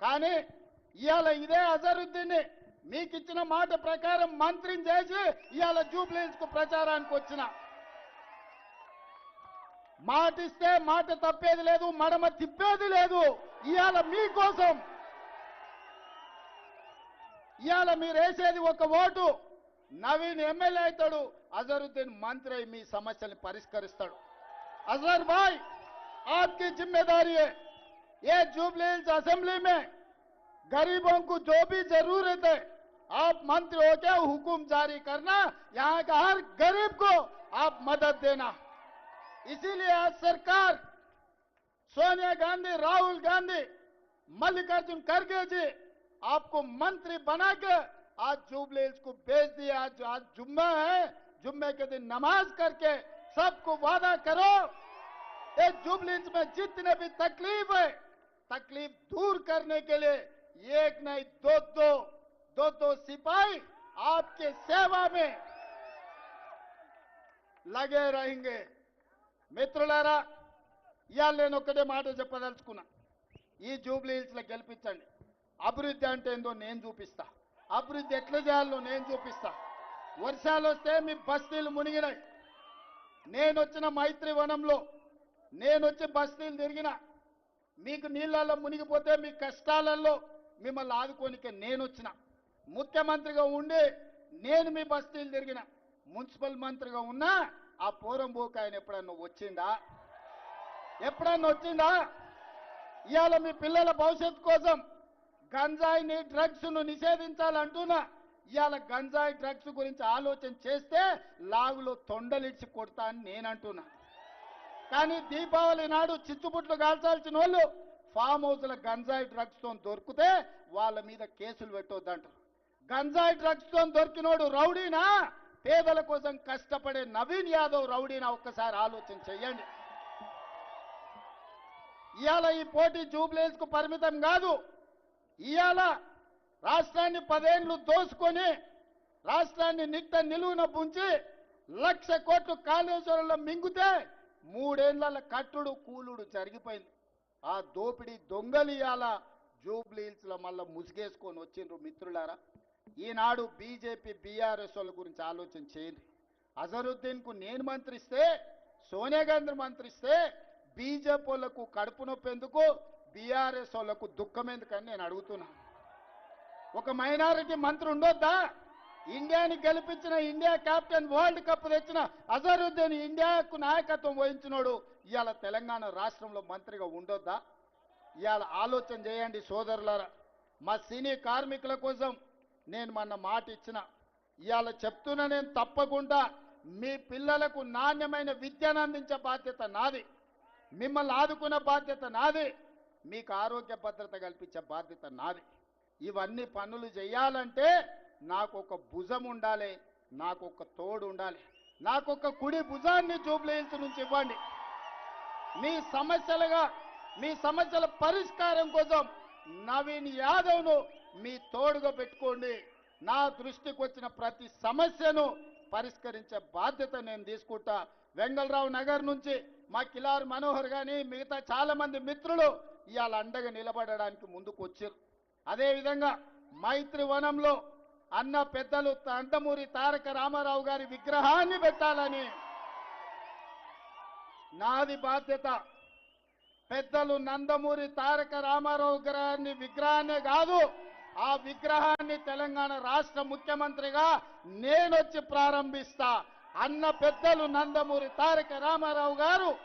కానీ ఇవాళ ఇదే అజరుద్దీన్ని మీకు ఇచ్చిన మాట ప్రకారం మంత్రిని చేసి ఇవాళ జూబ్లీస్కు ప్రచారానికి వచ్చిన. మాటిస్తే మాట తప్పేది లేదు మడమ తిప్పేది లేదు. ఇవాళ మీకోసం ఇవాళ మీరు వేసేది ఒక ఓటు. నవీన్ ఎమ్మెల్యే అవుతాడు అజరుద్దీన్ మంత్రి అయి మీ సమస్యని పరిష్కరిస్తాడు. అజర్ భాయ్ ఆప్కి జిమ్మేదారీ ये जुबली असेंबली में गरीबों को जो भी ज़रूरत है, आप मंत्री हो के हुकुम जारी करना, यहाँ का हर गरीब को आप मदद देना। इसीलिए आज सरकार सोनिया गांधी, राहुल गांधी, मल्लिकार्जुन खड़गे जी आपको मंत्री बना के आज जुबली को भेज दिया आज जुम्मा है, जुम्मे के दिन नमाज़ करके सबको वादा करो ये जुबलिंस में जितने भी तकलीफ है तकलीफ दूर करने के लिए एक नहीं दो दो दो दो सिपाही आपके सेवा में లగే రహింగే మిత్రులారా ఇవాళ నేను ఒక్కటే మాట చెప్పదలుచుకున్నా ఈ జూబ్లీ హిల్స్ లో గెలిపించండి అభివృద్ధి అంటే ఏందో నేను చూపిస్తా అభివృద్ధి ఎట్లా చేయాలో నేను చూపిస్తా వర్షాలు వస్తే మీ బస్తీలు మునిగినాయి నేను వచ్చిన మైత్రి వనంలో నేను వచ్చి బస్తీలు తిరిగిన. మీకు నీళ్ళల్లో మునిగిపోతే మీ కష్టాలలో మిమ్మల్ని ఆదుకోనికే నేను వచ్చిన ముఖ్యమంత్రిగా ఉండి నేను మీ బస్తీలు తిరిగిన. మున్సిపల్ మంత్రిగా ఉన్నా ఆ పోరంబోకు ఆయన ఎప్పుడన్నా వచ్చిందా ఎప్పుడన్నా వచ్చిందా ఇవాళ మీ పిల్లల భవిష్యత్తు కోసం గంజాయిని డ్రగ్స్ను నిషేధించాలంటున్నా. ఇవాళ గంజాయి డ్రగ్స్ గురించి ఆలోచన చేస్తే లాగులో తొండలిచ్చి కొడతా అని నేను అంటున్నా కానీ దీపావళి నాడు చిచ్చుపుట్లు కాల్చాల్సిన వాళ్ళు ఫామ్ హౌస్ల గంజాయి డ్రగ్స్తో దొరికితే వాళ్ళ మీద కేసులు పెట్టొద్దంటారు. గంజాయి డ్రగ్స్తో దొరికినోడు రౌడీనా? పేదల కోసం కష్టపడే నవీన్ యాదవ్ రౌడీనా? ఒక్కసారి ఆలోచన చెయ్యండి. ఇవాళ ఈ పోటీ జూబ్లేస్కు పరిమితం కాదు. ఇవాళ రాష్ట్రాన్ని పదేళ్ళు దోసుకొని రాష్ట్రాన్ని నిట్ట నిలువున పుంచి లక్ష కోట్లు కాళేశ్వరంలో మింగుతే మూడేళ్ళ కట్టుడు కూలుడు జరిగిపోయింది. ఆ దోపిడీ దొంగలియాల జూబ్లీహిల్స్లో మళ్ళీ ముసుగేసుకొని వచ్చిండ్రు మిత్రులారా. ఈనాడు బీజేపీ బీఆర్ఎస్ వాళ్ళ గురించి ఆలోచన చేయండి. అజరుద్దీన్కు నేను మంత్రిస్తే సోనియా గాంధీ మంత్రిస్తే బీజేపీ వాళ్ళకు కడుపు నొప్పి ఎందుకు? బీఆర్ఎస్ వాళ్ళకు దుఃఖం ఎందుకని నేను అడుగుతున్నా. ఒక మైనారిటీ మంత్రి ఉండొద్దా? ఇండియాని గెలిపించిన ఇండియా కెప్టెన్ వరల్డ్ కప్ తెచ్చిన అజరుద్దీన్ ఇండియాకు నాయకత్వం వహించినోడు ఇవాళ తెలంగాణ రాష్ట్రంలో మంత్రిగా ఉండొద్దా? ఇవాళ ఆలోచన చేయండి సోదరులారా. మా సినీ కార్మికుల కోసం నేను మొన్న మాట ఇచ్చిన. ఇవాళ చెప్తున్నా నేను తప్పకుండా. మీ పిల్లలకు నాణ్యమైన విద్యను అందించే బాధ్యత నాది. మిమ్మల్ని ఆదుకునే బాధ్యత నాది. మీకు ఆరోగ్య భద్రత కల్పించే బాధ్యత నాది. ఇవన్నీ పనులు చేయాలంటే నాకు ఒక భుజం ఉండాలి నాకు ఒక తోడు ఉండాలి. నాకు ఒక కుడి భుజాన్ని జూబ్లీహిల్స్ నుంచి ఇవ్వండి. మీ సమస్యలుగా మీ సమస్యల పరిష్కారం కోసం నవీన్ యాదవ్ను మీ తోడుగా పెట్టుకోండి. నా దృష్టికి వచ్చిన ప్రతి సమస్యను పరిష్కరించే బాధ్యత నేను తీసుకుంటా. వెంగళరావు నగర్ నుంచి మా కిలార్ మనోహర్ కానీ మిగతా చాలా మంది మిత్రులు ఇవాళ అండగా నిలబడడానికి ముందుకు వచ్చారు అదేవిధంగా మైత్రి వనంలో అన్న పెద్దలు తండమూరి తారక రామారావు గారి విగ్రహాన్ని పెట్టాలని. నాది బాధ్యత. పెద్దలు నందమూరి తారక రామారావు గారిని విగ్రహాన్ని కాదు ఆ విగ్రహాన్ని తెలంగాణ రాష్ట్ర ముఖ్యమంత్రిగా నేనొచ్చి ప్రారంభిస్తా. అన్న పెద్దలు నందమూరి తారక రామారావు గారు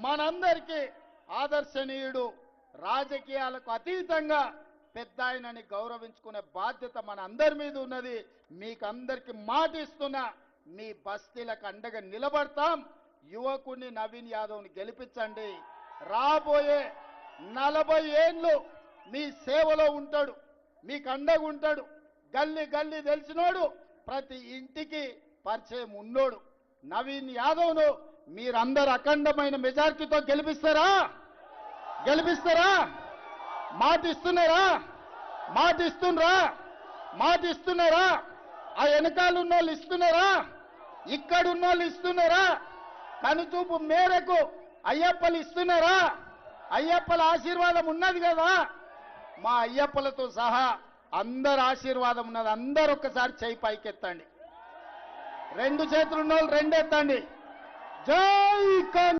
మనందరికీ ఆదర్శనీయుడు. రాజకీయాలకు అతీతంగా పెద్ద ఆయనని గౌరవించుకునే బాధ్యత మన అందరి మీద ఉన్నది. మీకందరికి మాటిస్తున్నా మీ బస్తీలకు అండగా నిలబడతాం. యువకుడిని నవీన్ యాదవ్ని గెలిపించండి. రాబోయే నలభై ఏళ్ళు మీ సేవలో ఉంటాడు మీకు అండగా ఉంటాడు. గల్లీ గల్లీ తెలిసినోడు ప్రతి ఇంటికి పరిచయం ఉన్నోడు. నవీన్ యాదవ్ను మీరందరు అఖండమైన మెజార్టీతో గెలిపిస్తారా? గెలిపిస్తారా? మాట ఇస్తున్నారా మాట ఇస్తున్నారా మాట ఇస్తున్నారా ఆ వెనకాల ఉన్న వాళ్ళు ఇస్తున్నారా? ఇక్కడ ఉన్న వాళ్ళు ఇస్తున్నారా? కనుచూపు మేరకు అయ్యప్పలు ఇస్తున్నారా? అయ్యప్పల ఆశీర్వాదం ఉన్నది కదా? మా అయ్యప్పలతో సహా అందరు ఆశీర్వాదం ఉన్నది. అందరు ఒక్కసారి చేయి పైకెత్తండి. రెండు చేతులు ఉన్న వాళ్ళు రెండెత్తండి. జై